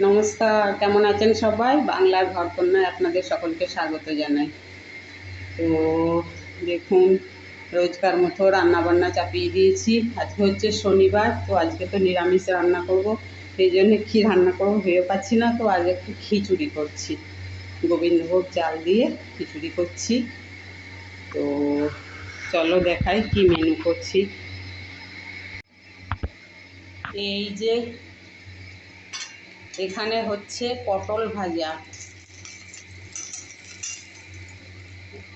নমস্কার, কেমন আছেন সবাই? বাংলার ঘরকন্যায় আপনাদের সকলকে স্বাগত জানাই। তো দেখুন, রোজকার মতো রান্নাবান্না চাপিয়ে দিয়েছি। আজকে হচ্ছে শনিবার, তো আজকে তো নিরামিষ রান্না করব। সেই জন্য কী রান্না করব ভেবে পাচ্ছি না। তো আজ একটু খিচুড়ি করছি। গোবিন্দভোগ চাল দিয়ে খিচুড়ি করছি। তো চলো দেখাই কি মেনু করছি। এই যে এখানে হচ্ছে পটল ভাজা।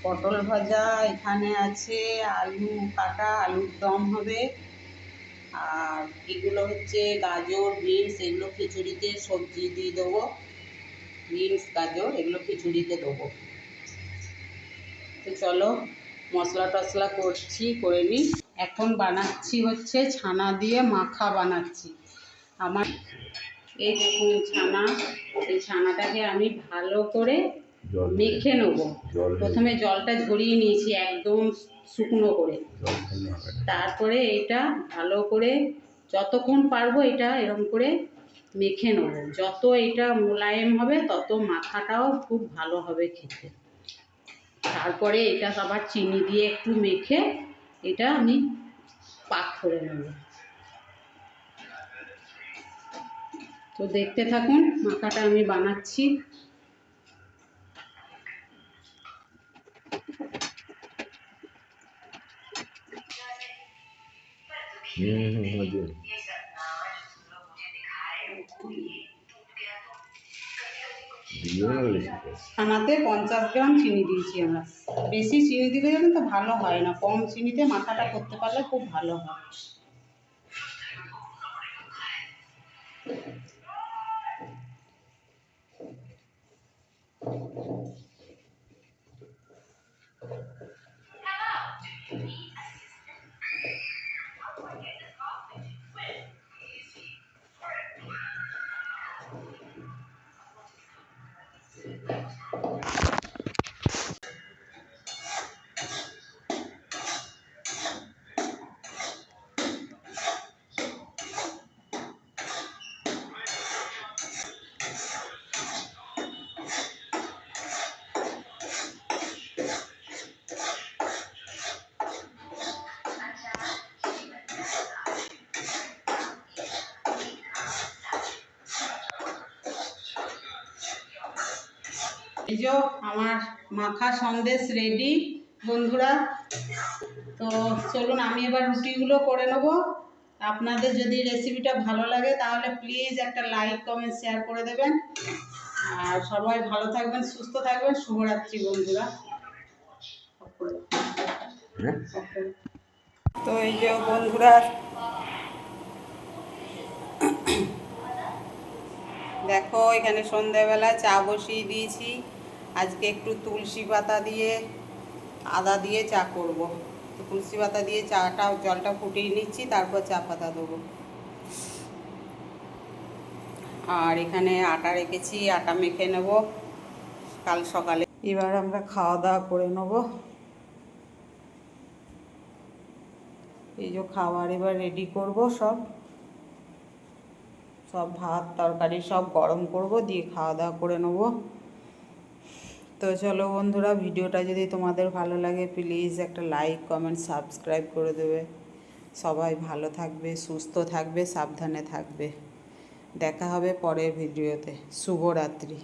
পটল ভাজা, এখানে আছে আলু কাটা, আলুর দম হবে। আর এগুলো হচ্ছে গাজর, বিনস, এগুলো খিচুড়িতে সবজি দিয়ে দেবো। বিনস, গাজর, এগুলো খিচুড়িতে দেবো। তো চলো মশলা টশলা করছি, করে নিই। এখন বানাচ্ছি হচ্ছে ছানা দিয়ে মাখা বানাচ্ছি। আমার এই দেখুন ছানা এই ছানাটাকে আমি ভালো করে মেখে নেব। প্রথমে জলটা ঝরিয়ে নিয়েছি একদম শুকনো করে। তারপরে এটা ভালো করে যতক্ষণ পারব এটা এরকম করে মেখে নেব। যত এটা মোলায়েম হবে তত মাখাটাও খুব ভালো হবে খেতে। তারপরে এটা আবার চিনি দিয়ে একটু মেখে এটা আমি পাক করে নেব। তো দেখতে থাকুন মাখাটা আমি বানাচ্ছি। হুম হুম ছানাতে পঞ্চাশ গ্রাম চিনি দিয়েছি আমরা। বেশি চিনি দিলে জানেন তো ভালো হয় না, কম চিনিতে মাথাটা করতে পারলে খুব ভালো হয়। এই যে আমার মাখা সন্দেশ রেডি বন্ধুরা। তো চলুন, আমি এবার রুটিগুলো করে নেব। আপনাদের যদি রেসিপিটা ভালো লাগে, তাহলে প্লিজ একটা লাইক কমেন্ট শেয়ার করে দেবেন। আর সবাই ভালো থাকবেন, সুস্থ থাকবেন। শুভরাত্রি, বন্ধুরা। তো এই যে বন্ধুরা, দেখো, এখানে সন্ধ্যাবেলা চা বসিয়ে দিয়েছি। আজকে একটু তুলসী পাতা দিয়ে আদা দিয়ে চা করব। তুলসী পাতা দিয়ে চাটা, জলটা ফুটিয়ে নিচ্ছি, তারপর চা পাতা দেবো। আর এখানে আটা রেখেছি, আটা মেখে নেব। কাল সকালে এবার আমরা খাওয়া দাওয়া করে নেব। এই যে খাবার এবার রেডি করব সব। সব ভাত, তরকারি সব গরম করব, দিয়ে খাওয়া দাওয়া করে নেব। তো চলো বন্ধুরা, ভিডিওটা যদি তোমাদের ভালো লাগে প্লিজ একটা লাইক কমেন্ট সাবস্ক্রাইব করে দেবে। সবাই ভালো থাকবে, সুস্থ থাকবে, সাবধানে থাকবে। দেখা হবে পরের ভিডিওতে। শুভরাত্রি।